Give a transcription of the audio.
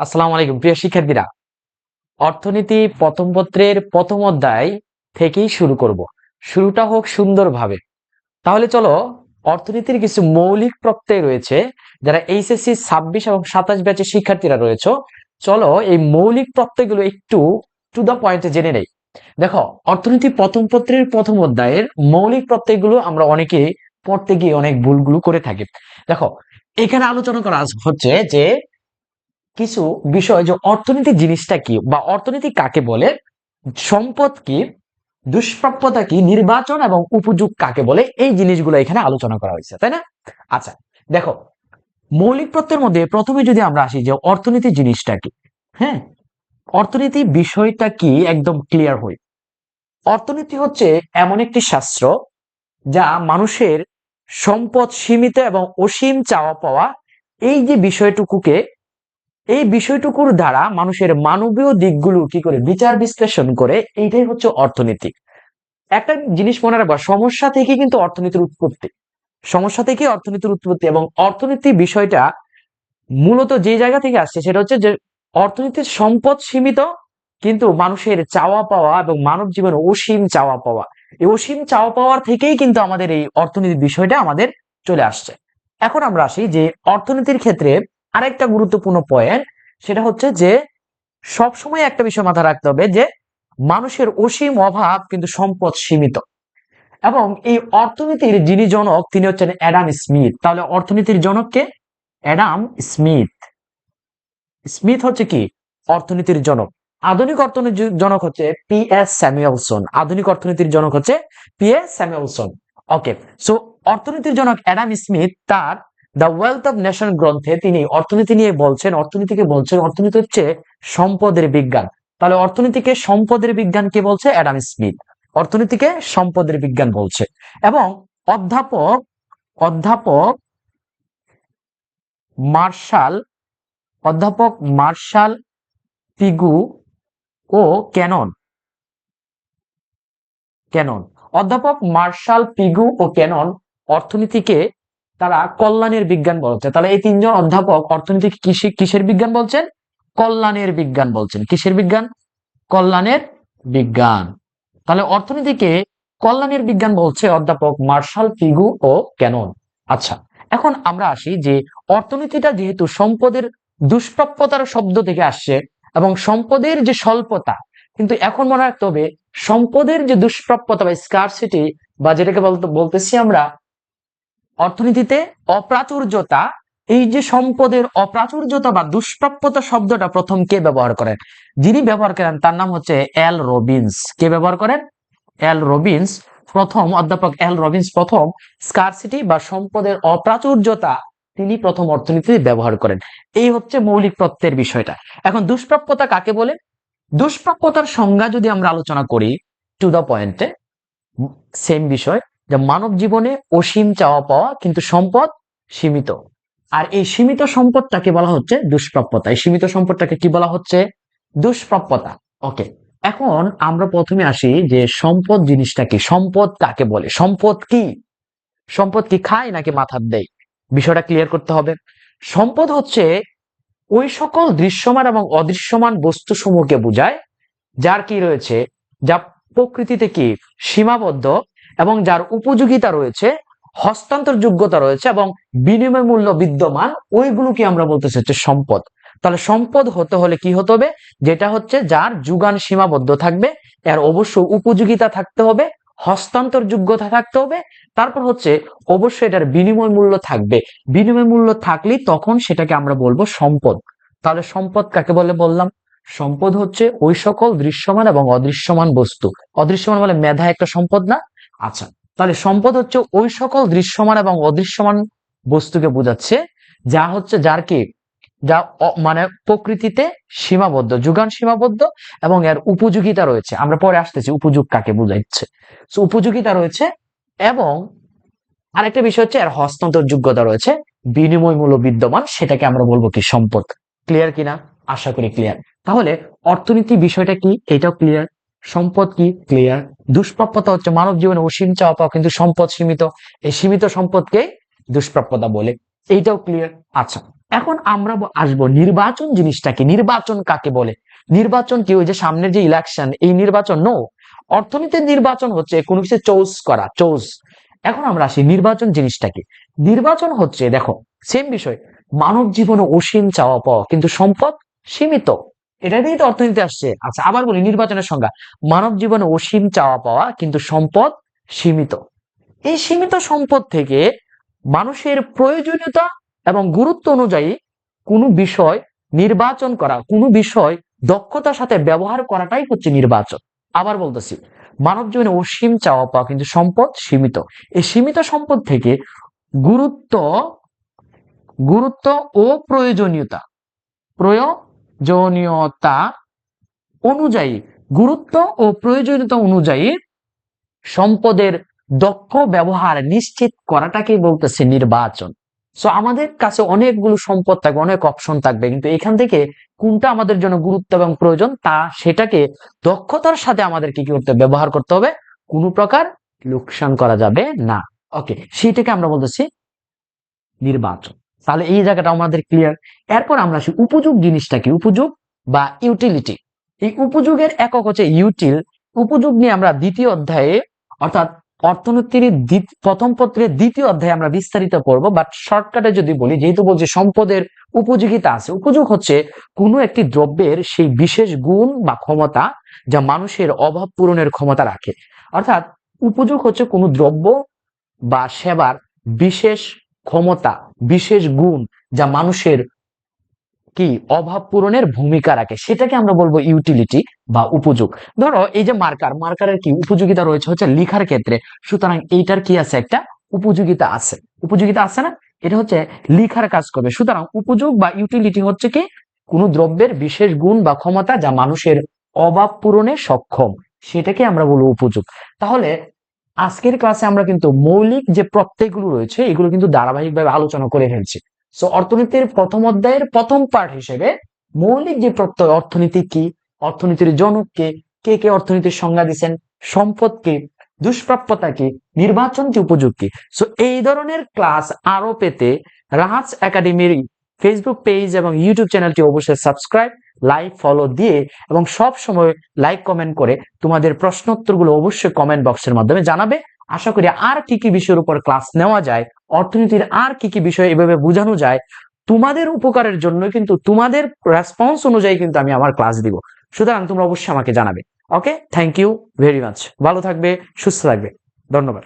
আসসালামু আলাইকুম, প্রিয় শিক্ষার্থীরা। অর্থনীতি প্রথম পত্রের প্রথম অধ্যায় থেকেই শুরু করব। শুরুটা হোক সুন্দরভাবে। তাহলে চলো, অর্থনীতির কিছু মৌলিক প্রত্যয় রয়েছে, যারা এইচএসসি ছাব্বিশ এবং সাতাশ ব্যাচের শিক্ষার্থীরা রয়েছে। চলো, এই মৌলিক প্রত্যয়গুলো একটু টু দা পয়েন্টে জেনে নেই। দেখো, অর্থনীতি প্রথম পত্রের প্রথম অধ্যায়ের মৌলিক প্রত্যয়গুলো আমরা অনেকে পড়তে গিয়ে অনেক ভুলগুলো করে থাকি। দেখো, এখানে আলোচনা করা হচ্ছে যে কিছু বিষয় যে অর্থনীতি জিনিসটা কি বা অর্থনীতি কাকে বলে, সম্পদ কি, দুষ্প্রাপ্যতা কি, নির্বাচন এবং উপযোগ কাকে বলে, এই জিনিসগুলো এখানে আলোচনা করা হয়েছে, তাই না? আচ্ছা দেখো, মৌলিক প্রত্যয়ের মধ্যে প্রথমে যদি আমরা আসি যে অর্থনীতি জিনিসটা কি হ্যাঁ? অর্থনীতি বিষয়টা কি একদম ক্লিয়ার হই। অর্থনীতি হচ্ছে এমন একটি শাস্ত্র যা মানুষের সম্পদ সীমিত এবং অসীম চাওয়া পাওয়া, এই যে বিষয়টুকুকে এই বিষয়টুকুর দ্বারা মানুষের মানবীয় দিকগুলো কি করে বিচার বিশ্লেষণ করে, এইটাই হচ্ছে অর্থনীতি। একটা জিনিস মনে রাখবা, সমস্যা থেকে কিন্তু অর্থনীতির উৎপত্তি। সমস্যা থেকে অর্থনীতির উৎপত্তি এবং অর্থনীতি বিষয়টা মূলত যে জায়গা থেকে আসছে সেটা হচ্ছে যে অর্থনীতির সম্পদ সীমিত, কিন্তু মানুষের চাওয়া পাওয়া এবং মানব জীবনে অসীম চাওয়া পাওয়া। এই অসীম চাওয়া পাওয়ার থেকেই কিন্তু আমাদের এই অর্থনীতির বিষয়টা আমাদের চলে আসছে। এখন আমরা আসি যে অর্থনীতির ক্ষেত্রে আরেকটা গুরুত্বপূর্ণ পয়েন্ট সেটা হচ্ছে যে সবসময় একটা বিষয় মাথায় রাখতে হবে যে মানুষের অসীম অভাব কিন্তু সম্পদ সীমিত। এবং এই অর্থনীতির যিনি জনক, তিনি হচ্ছেন অ্যাডাম স্মিথ। তাহলে অর্থনীতির জনককে অ্যাডাম স্মিথ। স্মিথ হচ্ছে কি? অর্থনীতির জনক। আধুনিক অর্থনীতির জনক হচ্ছে পি এস স্যামুয়েলসন। আধুনিক অর্থনীতির জনক হচ্ছে P S Samuelson. Okay so অর্থনীতির জনক অ্যাডাম স্মিথ, তার দ্য ওয়েলথ অফ নেশন গ্রন্থে তিনি অর্থনীতি নিয়ে বলছেন, অর্থনীতিকে বলছেন, অর্থনীতি হচ্ছে সম্পদের বিজ্ঞান। তাহলে অর্থনীতিকে সম্পদের বিজ্ঞান কে বলছে? Adam Smith. অর্থনীতিকে সম্পদের বিজ্ঞান বলছে। এবং অধ্যাপক অধ্যাপক মার্শাল অধ্যাপক মার্শাল পিগু ও ক্যানন। ক্যানন। অধ্যাপক মার্শাল পিগু ও ক্যানন অর্থনীতিকে তারা কল্যাণের বিজ্ঞান বলছে। তাহলে এই তিনজন অধ্যাপক অর্থনীতি কৃষি, কিসের বিজ্ঞান বলছেন? কল্যাণের বিজ্ঞান বলছেন। কিসের বিজ্ঞান? কল্যাণের বিজ্ঞান। তাহলে অর্থনীতিকে কল্যাণের বিজ্ঞান বলছে অধ্যাপক মার্শাল ফিগু ও ক্যানন। আচ্ছা এখন আমরা আসি যে অর্থনীতিটা যেহেতু সম্পদের দুষ্প্রাপ্যতার শব্দ থেকে আসছে এবং সম্পদের যে স্বল্পতা, কিন্তু এখন মনে রাখতে হবে, সম্পদের যে দুষ্প্রাপ্যতা বা স্কারসিটি বা যেটাকে বলতে, বলতেছি আমরা অর্থনীতিতে অপ্রাচুর্যতা, এই যে সম্পদের অপ্রাচুর্যতা বা দুষ্প্রাপ্যতা শব্দটা প্রথম কে ব্যবহার করেন? যিনি ব্যবহার করেন, তার নাম হচ্ছে এল রবিন্স। কে ব্যবহার করেন? L Robbins. প্রথম অধ্যাপক এল রবিন্স প্রথম স্কারসিটি বা সম্পদের অপ্রাচুর্যতা তিনি প্রথম অর্থনীতিতে ব্যবহার করেন। এই হচ্ছে মৌলিক তত্ত্বের বিষয়টা। এখন দুষ্প্রাপ্যতা কাকে বলে? দুষ্প্রাপ্যতার সংজ্ঞা যদি আমরা আলোচনা করি টু দ্য পয়েন্টে সেম বিষয় যে মানব জীবনে অসীম চাওয়া পাওয়া কিন্তু সম্পদ সীমিত। আর এই সীমিত সম্পদটাকে বলা হচ্ছে দুষ্প্রাপ্যতা। এই সীমিত সম্পদটাকে কি বলা হচ্ছে? দুষ্প্রাপ্যতা। ওকে এখন আমরা প্রথমে আসি যে সম্পদ জিনিসটা কি সম্পদ কাকে বলে? সম্পদ কি? সম্পদ কি খায় নাকি মাথার দেয়? বিষয়টা ক্লিয়ার করতে হবে। সম্পদ হচ্ছে ওই সকল দৃশ্যমান এবং অদৃশ্যমান বস্তু সমূহকে বোঝায়, যার কি রয়েছে? যা প্রকৃতিতে কি? সীমাবদ্ধ এবং যার উপযোগিতা রয়েছে হস্তান্তর যোগ্যতা রয়েছে এবং বিনিময় মূল্য বিদ্যমান, ওইগুলোকে আমরা বলতেছি হচ্ছে সম্পদ। তাহলে সম্পদ হতে হলে কি হতে হবে? যেটা হচ্ছে যার যুগান সীমাবদ্ধ থাকবে, এর অবশ্য উপযোগিতা থাকতে হবে হস্তান্তর যোগ্যতা থাকতে হবে, তারপর হচ্ছে অবশ্যই এটার বিনিময় মূল্য থাকবে। বিনিময় মূল্য থাকলেই তখন সেটাকে আমরা বলব সম্পদ। তাহলে সম্পদ কাকে বলে বললাম? সম্পদ হচ্ছে ওই সকল দৃশ্যমান এবং অদৃশ্যমান বস্তু। অদৃশ্যমান বলে মেধা একটা সম্পদ না আচ্ছা তাহলে সম্পদ হচ্ছে ওই সকল দৃশ্যমান এবং অদৃশ্যমান বস্তুকে বোঝাচ্ছে, যা হচ্ছে যার কি? যা মানে প্রকৃতিতে সীমাবদ্ধ, যুগান সীমাবদ্ধ এবং এর উপযোগিতা রয়েছে। আমরা পরে আসতেছি, উপযোগ কাকে বোঝাচ্ছে? উপযোগিতা রয়েছে এবং আরেকটা বিষয় হচ্ছে এর হস্তান্তর যোগ্যতা রয়েছে বিনিময় মূল্য বিদ্যমান, সেটাকে আমরা বলব কি সম্পদ। ক্লিয়ার কিনা? আশা করি ক্লিয়ার তাহলে অর্থনীতি বিষয়টা কি? এটাও ক্লিয়ার সম্পদ কি? ক্লিয়ার দুষ্প্রাপ্যতা হচ্ছে মানব জীবনে অসীম চাওয়া পাওয়া কিন্তু সম্পদ সীমিত। এই সীমিত সম্পদকে দুষ্প্রাপ্যতা বলে। এইটাও ক্লিয়ার আচ্ছা এখন আমরা আসব নির্বাচন জিনিসটাকে। নির্বাচন কাকে বলে? নির্বাচন কি ওই যে সামনের যে ইলেকশন এই নির্বাচন? নো অর্থনীতির নির্বাচন হচ্ছে কোনো কিছু চৌজ করা চৌজ এখন আমরা আসি নির্বাচন জিনিসটা কি নির্বাচন হচ্ছে, দেখো সেম বিষয়। মানব জীবনে অসীম চাওয়া পাওয়া কিন্তু সম্পদ সীমিত। এটা দিয়েই তো অর্থনীতি আসছে। আচ্ছা আবার বলি, নির্বাচনের সংজ্ঞা। মানব জীবনে অসীম চাওয়া পাওয়া কিন্তু সম্পদ সীমিত। এই সীমিত সম্পদ থেকে মানুষের প্রয়োজনীয়তা এবং গুরুত্ব অনুযায়ী কোনো বিষয় নির্বাচন করা, কোনো বিষয় দক্ষতার সাথে ব্যবহার করাটাই হচ্ছে নির্বাচন। আবার বলতেছি, মানব জীবনে অসীম চাওয়া পাওয়া কিন্তু সম্পদ সীমিত। এই সীমিত সম্পদ থেকে গুরুত্ব গুরুত্ব ও প্রয়োজনীয়তা প্রয়োজনীয়তা অনুযায়ী, গুরুত্ব ও প্রয়োজনীয়তা অনুযায়ী সম্পদের দক্ষ ব্যবহার নিশ্চিত করাটাকেই বলতেছে নির্বাচন। সো আমাদের কাছে অনেকগুলো সম্পদ থাকবে, অনেক অপশন থাকবে, কিন্তু এখান থেকে কোনটা আমাদের জন্য গুরুত্ব এবং প্রয়োজন তা সেটাকে দক্ষতার সাথে আমাদেরকে কি করতে? ব্যবহার করতে হবে। কোনো প্রকার লোকসান করা যাবে না। ওকে সেটাকে আমরা বলতেছি নির্বাচন। তাহলে এই জায়গাটা আমাদের ক্লিয়ার এরপর আমরা আসি উপযোগ জিনিসটা কি? উপযোগ বা ইউটিলিটি এই উপযোগের একক হচ্ছে ইউটিল উপযোগ নিয়ে আমরা দ্বিতীয় অধ্যায়ে, অর্থাৎ অর্থনীতির প্রথম পত্রের দ্বিতীয় অধ্যায়ে আমরা বিস্তারিত পড়ব বাট শর্টকাটে যদি বলি, যেহেতু বলছি সম্পদের উপযোগিতা আছে, উপযোগ হচ্ছে কোনো একটি দ্রব্যের সেই বিশেষ গুণ বা ক্ষমতা যা মানুষের অভাব পূরণের ক্ষমতা রাখে। অর্থাৎ উপযোগ হচ্ছে কোনো দ্রব্য বা সেবার বিশেষ ক্ষমতা বিশেষ গুণ যা মানুষের কি অভাব পূরণের ভূমিকা রাখে, সেটাকে আমরা বলব ইউটিলিটি বা উপযোগ। ধরো এই যে মার্কার মার্কারের কি উপযোগিতা রয়েছে হচ্ছে লেখার ক্ষেত্রে, সুতরাং এইটার কি আছে একটা উপযোগিতা আছে। উপযোগিতা আছে না? এটা হচ্ছে লিখার কাজ করবে। সুতরাং উপযোগ বা ইউটিলিটি হচ্ছে কি? কোনো দ্রব্যের বিশেষ গুণ বা ক্ষমতা যা মানুষের অভাব পূরণে সক্ষম, সেটাকে আমরা বলব উপযোগ। তাহলে আজকের ক্লাসে আমরা কিন্তু মৌলিক যে প্রত্যয়গুলো রয়েছে, এগুলো কিন্তু ধারাবাহিকভাবে আলোচনা করে ফেলছি। সো অর্থনীতির প্রথম অধ্যায়ের প্রথম পার্ট হিসেবে মৌলিক যে প্রত্যয়, অর্থনীতি কি? অর্থনীতির জনক কে? কে কে অর্থনীতির সংজ্ঞা দিচ্ছেন সম্পদ কি? দুষ্প্রাপ্যতা কি? নির্বাচন কি? উপযোগ কি? সো এই ধরনের ক্লাস আরও পেতে রাহাজ একাডেমির ফেসবুক পেজ এবং ইউটিউব চ্যানেলটি অবশ্যই সাবস্ক্রাইব লাইক ফলো দিয়ে এবং সব সময় লাইক কমেন্ট করে তোমাদের প্রশ্নোত্তরগুলো অবশ্যই কমেন্ট বক্সের মাধ্যমে জানাবে। আশা করি আর কি কি বিষয়ের উপর ক্লাস নেওয়া যায়, অর্থনীতির আর কি কি বিষয় এভাবে বোঝানো যায়, তোমাদের উপকারের জন্য কিন্তু তোমাদের রেসপন্স অনুযায়ী কিন্তু আমি আমার ক্লাস দিব। সুতরাং তোমরা অবশ্যই আমাকে জানাবে। Okay thank you very much ভালো থাকবে, সুস্থ থাকবে। ধন্যবাদ।